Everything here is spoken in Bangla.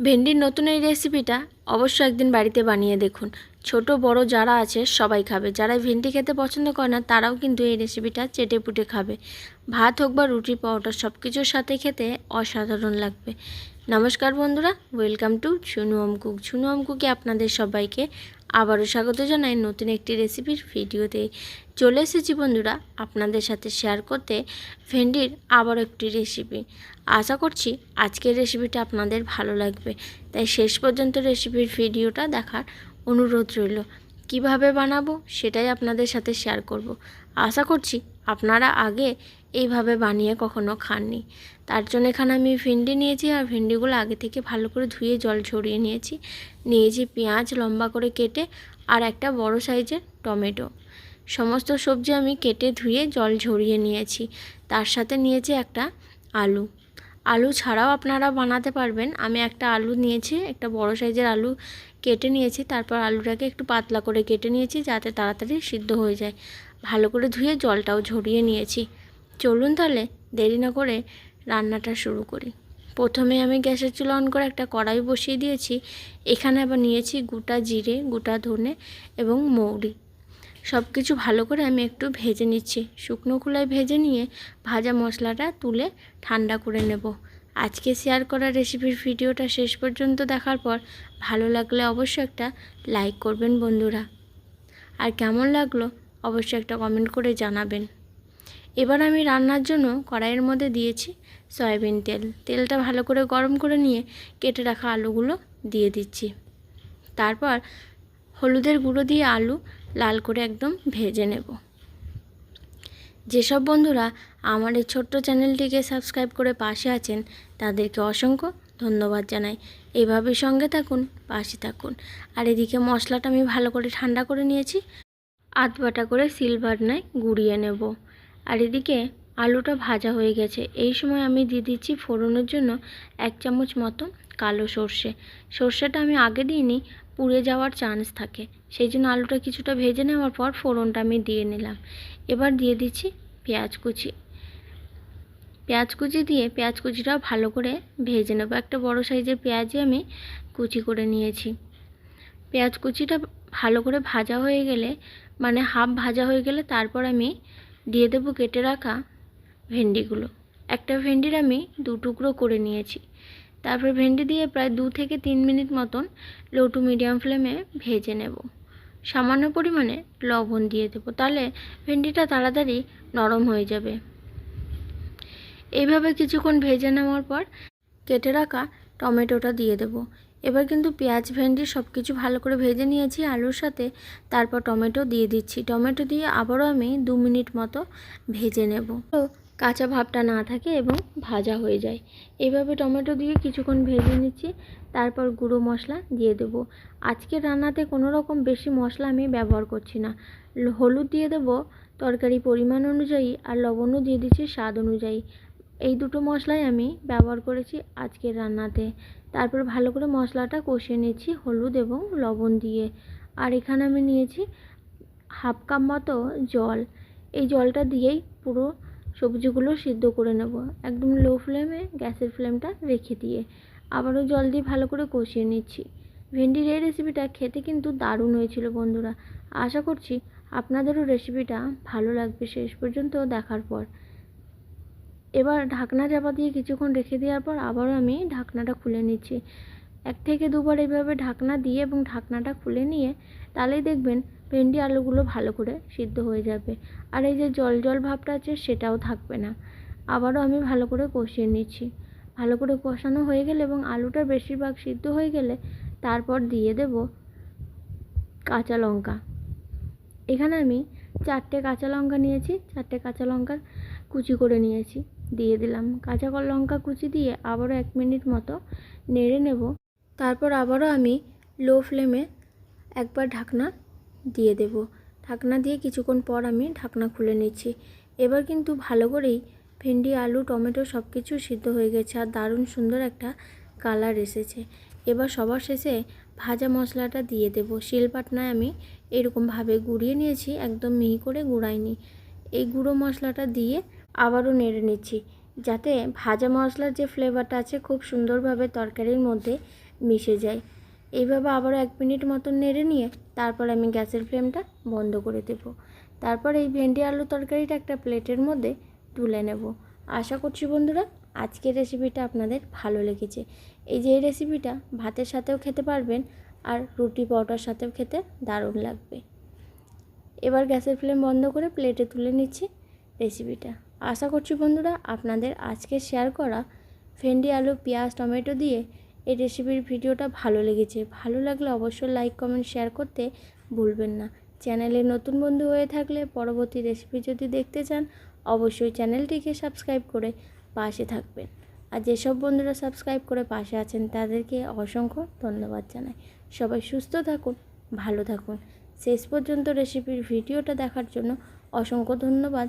ভেন্ডির নতুন এই রেসিপিটা অবশ্যই একদিন বাড়িতে বানিয়ে দেখুন। ছোট, বড় যারা আছে, সবাই খাবে। যারা ভেন্ডি খেতে পছন্দ করে না, তারাও কিন্তু এই রেসিপিটা চেটে পুটে খাবে। ভাত হোক বা রুটি পাউডার সব কিছুর সাথে খেতে অসাধারণ লাগবে। নমস্কার বন্ধুরা ওয়েলকাম টু ছুনু অম কুক ছুনু অম কুকে আপনাদের সবাইকে আবারও স্বাগত জানাই নতুন একটি রেসিপির ভিডিওতে। চলে এসেছি বন্ধুরা আপনাদের সাথে শেয়ার করতে ভেন্ডির আবার একটি রেসিপি আশা করছি আজকের রেসিপিটা আপনাদের ভালো লাগবে। তাই শেষ পর্যন্ত রেসিপির ভিডিওটা দেখার অনুরোধ রইল। কীভাবে বানাবো সেটাই আপনাদের সাথে শেয়ার করব। আশা করছি আপনারা আগে এইভাবে বানিয়ে কখনো খাননি। তার জন্য এখানে আমি ভেন্ডি নিয়েছি আর ভেন্ডিগুলো আগে থেকে ভালো করে ধুয়ে জল ঝরিয়ে নিয়েছি। নিয়েছি পেঁয়াজ লম্বা করে কেটে আর একটা বড় সাইজের টমেটো। সমস্ত সবজি আমি কেটে ধুয়ে জল ঝরিয়ে নিয়েছি। তার সাথে নিয়েছি একটা আলু। আলু ছাড়াও আপনারা বানাতে পারবেন। আমি একটা আলু নিয়েছি, একটা বড় সাইজের আলু কেটে নিয়েছি, তারপর আলুটাকে একটু পাতলা করে কেটে নিয়েছি যাতে তাড়াতাড়ি সিদ্ধ হয়ে যায়। ভালো করে ধুয়ে জলটাও ঝরিয়ে নিয়েছি। চলুন তাহলে দেরি না করে রান্নাটা শুরু করি। প্রথমে আমি গ্যাসের চুলা অন করে একটা কড়াই বসিয়ে দিয়েছি। এখানে আবার নিয়েছি গোটা জিরে, গোটা ধনে এবং মৌরি। সব কিছু ভালো করে আমি একটু ভেজে নিচ্ছি। শুকনো খোলায় ভেজে নিয়ে ভাজা মশলাটা তুলে ঠান্ডা করে নেব। আজকে শেয়ার করা রেসিপির ভিডিওটা শেষ পর্যন্ত দেখার পর ভালো লাগলে অবশ্যই একটা লাইক করবেন বন্ধুরা। আর কেমন লাগল অবশ্যই একটা কমেন্ট করে জানাবেন। এবার আমি রান্নার জন্য কড়াইয়ের মধ্যে দিয়েছি সয়াবিন তেল। তেলটা ভালো করে গরম করে নিয়ে কেটে রাখা আলুগুলো দিয়ে দিচ্ছি। তারপর হলুদের গুঁড়ো দিয়ে আলু লাল করে একদম ভেজে নেব। যেসব বন্ধুরা আমার এই ছোট্ট চ্যানেলটিকে সাবস্ক্রাইব করে পাশে আছেন, তাদেরকে অসংখ্য ধন্যবাদ জানাই। এইভাবে সঙ্গে থাকুন, পাশে থাকুন। আর এদিকে মশলাটা আমি ভালো করে ঠান্ডা করে নিয়েছি। আধ বাটা করে সিলভারনায় গুঁড়িয়ে নেব। আর এদিকে আলুটা ভাজা হয়ে গেছে। এই সময় আমি দিয়ে দিচ্ছি ফোড়নের জন্য এক চামচ মতো কালো সর্ষে। সর্ষেটা আমি আগে দিইনি পুড়ে যাওয়ার চান্স থাকে। সেই জন্য আলুটা কিছুটা ভেজে নেওয়ার পর ফোড়নটা আমি দিয়ে নিলাম। এবার দিয়ে দিচ্ছি পেঁয়াজ কুচি। পেঁয়াজ কুচি দিয়ে পেঁয়াজ কুচিটা ভালো করে ভেজে নেব। একটা বড় সাইজের পেঁয়াজই আমি কুচি করে নিয়েছি। পেঁয়াজ কুচিটা ভালো করে ভাজা হয়ে গেলে মানে হাফ ভাজা হয়ে গেলে তারপর আমি দিয়ে দেবো কেটে রাখা ভেন্ডিগুলো। একটা ভেন্ডির আমি দু টুকরো করে নিয়েছি। তারপর ভেন্ডি দিয়ে প্রায় দু থেকে তিন মিনিট মতন লো টু মিডিয়াম ফ্লেমে ভেজে নেব। সামান্য পরিমাণে লবণ দিয়ে দেবো, তাহলে ভেন্ডিটা তাড়াতাড়ি নরম হয়ে যাবে। এইভাবে কিছুক্ষণ ভেজে নেওয়ার পর কেটে রাখা টমেটোটা দিয়ে দেবো। এবার কিন্তু পেঁয়াজ, ভেন্ডি সব কিছু ভালো করে ভেজে নিয়েছি, আলুর সাথে তারপর টমেটো দিয়ে দিচ্ছি। টমেটো দিয়ে আবারও আমি দু মিনিট মতো ভেজে নেব। তো কাঁচা ভাবটা না থাকে এবং ভাজা হয়ে যায়। এইভাবে টমেটো দিয়ে কিছুক্ষণ ভেজে নিচ্ছি, তারপর গুঁড়ো মশলা দিয়ে দেব। আজকে রান্নাতে কোনো রকম বেশি মশলা আমি ব্যবহার করছি না। হলুদ দিয়ে দেব তরকারি পরিমাণ অনুযায়ী আর লবণও দিয়ে দিচ্ছি স্বাদ অনুযায়ী। এই দুটো মশলাই আমি ব্যবহার করেছি আজকের রান্নাতে। তারপর ভালো করে মশলাটা কষিয়ে নিচ্ছি হলুদ এবং লবণ দিয়ে। আর এখানে আমি নিয়েছি হাফ কাপ মতো জল। এই জলটা দিয়েই পুরো সবজিগুলো সিদ্ধ করে নেব। একদম লো ফ্লেমে গ্যাসের ফ্লেমটা রেখে দিয়ে আবারও জল দিয়ে ভালো করে কষিয়ে নিচ্ছি। ভেন্ডির এই রেসিপিটা খেতে কিন্তু দারুণ হয়েছিল বন্ধুরা। আশা করছি আপনাদেরও রেসিপিটা ভালো লাগবে শেষ পর্যন্ত দেখার পর। এবার ঢাকনা চাপা দিয়ে কিছুক্ষণ রেখে দেওয়ার পর আবারও আমি ঢাকনাটা খুলে নিচ্ছি। এক থেকে দুবার এইভাবে ঢাকনা দিয়ে এবং ঢাকনাটা খুলে নিয়ে তাহলেই দেখবেন ভেন্ডি আলুগুলো ভালো করে সিদ্ধ হয়ে যাবে। আর এই যে জল জল ভাবটা আছে সেটাও থাকবে না। আবারও আমি ভালো করে কষিয়ে নিচ্ছি। ভালো করে কষানো হয়ে গেলে এবং আলুটা বেশিরভাগ সিদ্ধ হয়ে গেলে তারপর দিয়ে দেব কাঁচা লঙ্কা। এখানে আমি চারটে কাঁচা লঙ্কা নিয়েছি, চারটে কাঁচা লঙ্কার কুচি করে নিয়েছি। দিয়ে দিলাম। কাঁচা লঙ্কা কুচি দিয়ে আবারও এক মিনিট মতো নেড়ে নেব। তারপর আবারও আমি লো ফ্লেমে একবার ঢাকনা দিয়ে দেব। ঢাকনা দিয়ে কিছুক্ষণ পর আমি ঢাকনা খুলে নিচ্ছি। এবার কিন্তু ভালো করেই ভেন্ডি, আলু, টমেটো সব কিছু সিদ্ধ হয়ে গেছে আর দারুণ সুন্দর একটা কালার এসেছে। এবার সবার শেষে ভাজা মশলাটা দিয়ে দেবো। শিলপাটনায় আমি এরকমভাবে গুঁড়িয়ে নিয়েছি, একদম মিহি করে গুঁড়াইনি। এই গুঁড়ো মশলাটা দিয়ে আবারও নেড়ে নিচ্ছি। যাতে ভাজা মশলার যে ফ্লেভারটা আছে খুব সুন্দরভাবে তরকারির মধ্যে মিশে যায়। এইভাবে আবারও এক মিনিট মতন নেড়ে নিয়ে তারপর আমি গ্যাসের ফ্লেমটা বন্ধ করে দেব। তারপর এই ভেন্ডি আলু তরকারিটা একটা প্লেটের মধ্যে তুলে নেব। আশা করছি বন্ধুরা, আজকের রেসিপিটা আপনাদের ভালো লেগেছে। এই যে এই রেসিপিটা ভাতের সাথেও খেতে পারবেন আর রুটি পরোটার সাথেও খেতে দারুণ লাগবে। এবার গ্যাসের ফ্লেম বন্ধ করে প্লেটে তুলে নিচ্ছি রেসিপিটা আশা করছি বন্ধুরা আপনাদের আজকে শেয়ার করা ভেন্ডি, আলু, পেঁয়াজ, টমেটো দিয়ে এই রেসিপির ভিডিওটা ভালো লেগেছে। ভালো লাগলে অবশ্যই লাইক কমেন্ট শেয়ার করতে ভুলবেন না। চ্যানেলে নতুন বন্ধু হয়ে থাকলে পরবর্তী রেসিপি যদি দেখতে চান, অবশ্যই চ্যানেলটিকে সাবস্ক্রাইব করে পাশে থাকবেন। আর যেসব বন্ধুরা সাবস্ক্রাইব করে পাশে আছেন, তাদেরকে অসংখ্য ধন্যবাদ জানাই। সবাই সুস্থ থাকুন, ভালো থাকুন। শেষ পর্যন্ত রেসিপির ভিডিওটা দেখার জন্য অসংখ্য ধন্যবাদ।